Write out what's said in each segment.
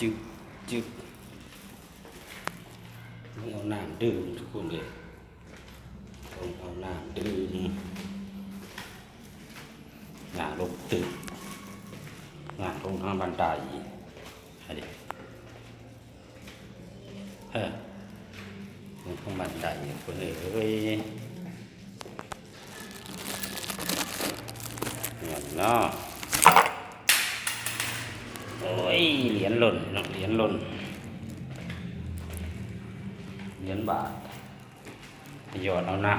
จึกจึกต้องเอาน้ำดื่มทุกคนเลยต้องเอาน้ำดื่มงานลงตึกงานลงทางบันไดอันนี้เออลงทางบันไดทุกคนเลยเฮ้ยเงินเนาะ โอ้ย เหรียญหล่นเนาะเหรียญหล่นเหรียญบาทหยอดเอาหน้า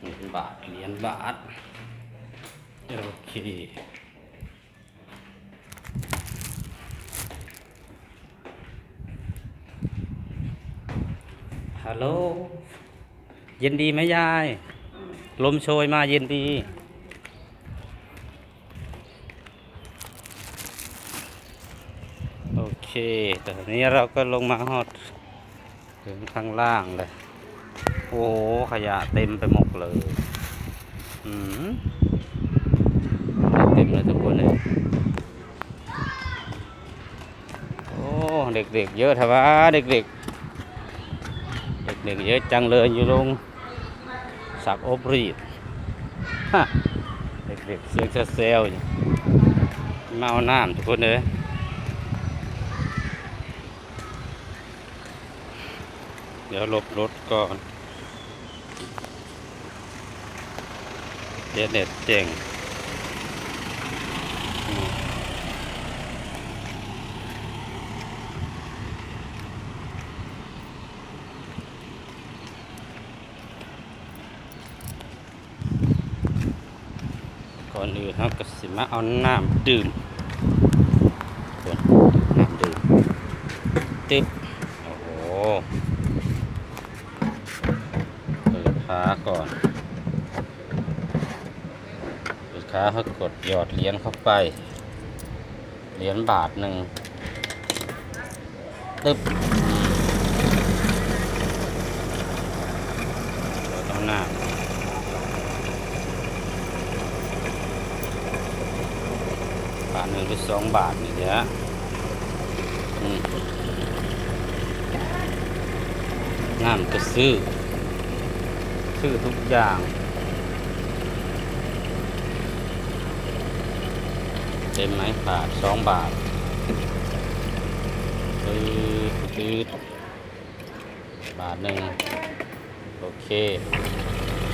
เหรียญบาทเหรียญบาทโอเคฮัลโหลเย็นดีไหมยาย ลมโชยมาเย็นดี โอ เคต่นี้เราก็ลงมาฮอดถึงข้างล่างเลย โอ้โห ขยะเต็มไปหมดเลย อืมเต็มเลยทุกคนเลย โอ้ เด็กๆ เยอะทว่าเด็กๆ เด็กๆ เยอะจังเลยอยู่ลง สักอบรีดเด็กๆ เสียงเซลล์อยู่มาเอาน้ำทุกคนเลย ดี๋ยวหลบรถก่อนเดี๋ยวเน็ตเจ๋งก่อนอื่นเราก็สิมาเอาน้ำดื่มนน้ำดื่มตึ๊บโอ้โห เปิด ค้าก่อนเปิดค้าเขากดหยอดเหรียญเข้าไป เหรียญบาทหนึ่งตึ๊บต้องหน้าบาทหนึ่งหรือสองบาทนี่เดี๋ยน้ำก็ซื้อ ซื้อทุกอย่างเต็มไหมบาทสองบาทตืดตืดบาทหนึ่งโอเค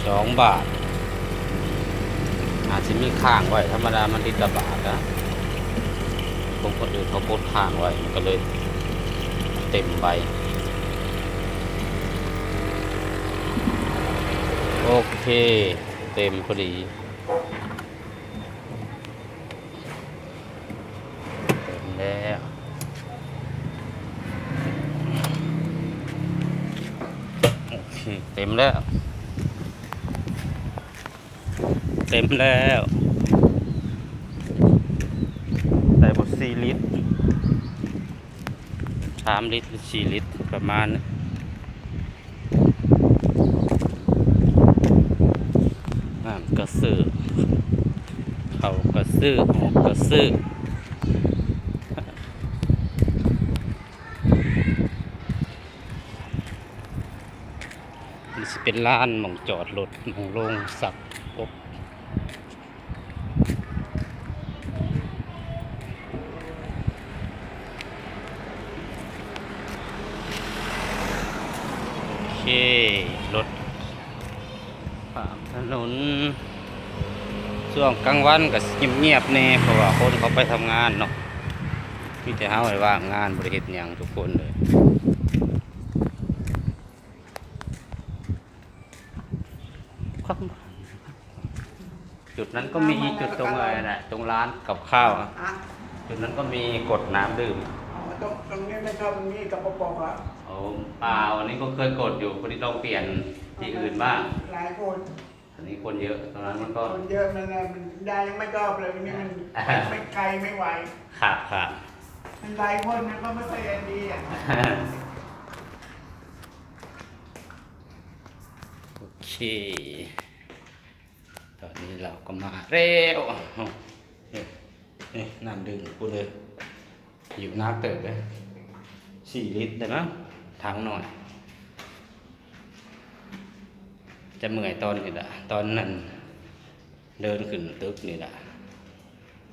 สองบาท อาจจะมีข้างไว้ธรรมดามันลิตรละบาทนะผมคนอื่นเขาโพสข้างไว้มันก็เลยเต็มไป โอเค เต็มพอดีเต็มแล้วโอเคเต็มแล้ว เต็มแล้วได้บทสี่ลิตรสามลิตรหรือสี่ลิตรประมาณนี้ น้ำ กระสือเขากระสือออกกระสือสิเป็นลานมองจอดรถมองลงสักอบโอเครถ นนช่วงกลางวันก็เงียบๆแน่เพราะว่าคนเขาไปทำงานเนาะมีแต่เฮาไว้ว่างงานบริเหตุอย่างทุกคนเลยครับจุดนั้นก็มีจุดตรงอะไรนะตรงร้านกับข้าวอะอะจุดนั้นก็มีกดน้ำดื่มอ๋อตรงตรงนี้ไม่ชอบตรงนี้กับปปอกอะโอ้เปล่าอันนี้ก็เคยกดอยู่พอดีเราเปลี่ยนที่อื่นบ้างหลายคน อันนี้คนเยอะตอนนั้นมันก็ คนเยอะมันน่ะมันยายยังไม่ชอบเลยวันนี้มันอ่า ไม่ไกลไม่ไหว ขาดขาด มันหลายคนมันก็ไม่ค่อยจะดีอะ โอเค ตอนนี้เราก็มาเร็วนี่นี่น้ำดื่มกูเลยอยู่น้ำเติบเลยสี่ลิตรได้มั้งถังหน่อย จะเมื่อยตอนนี้ละตอนนั้นเดินขึ้นตึกนี่แหละ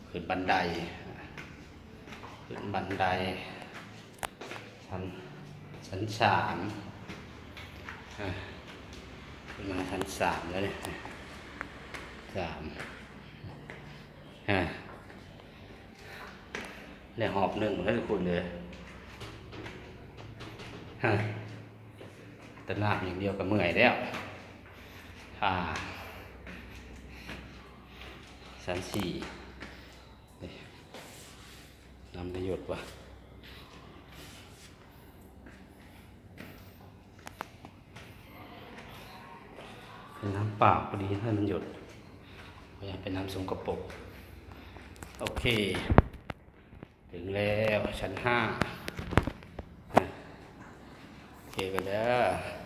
ขึ้นบันได ขึ้นบันไดชั้นชั้นสามขึ้นมาชั้นสามแล้วเนี่ยสามอะได้หอบหนึ่งแล้วทุกคนเลยฮะแต่น้ำอย่างเดียวก็เมื่อยแล้ว อ่าชั้นสี่น้ำประโยชน์ว่ะเป็นน้ำเปล่าพอดีให้มันหยดพยายามเป็นน้ำสกปรกโอเค ถึงแล้วชั้นห้าโอเคกันแล้ว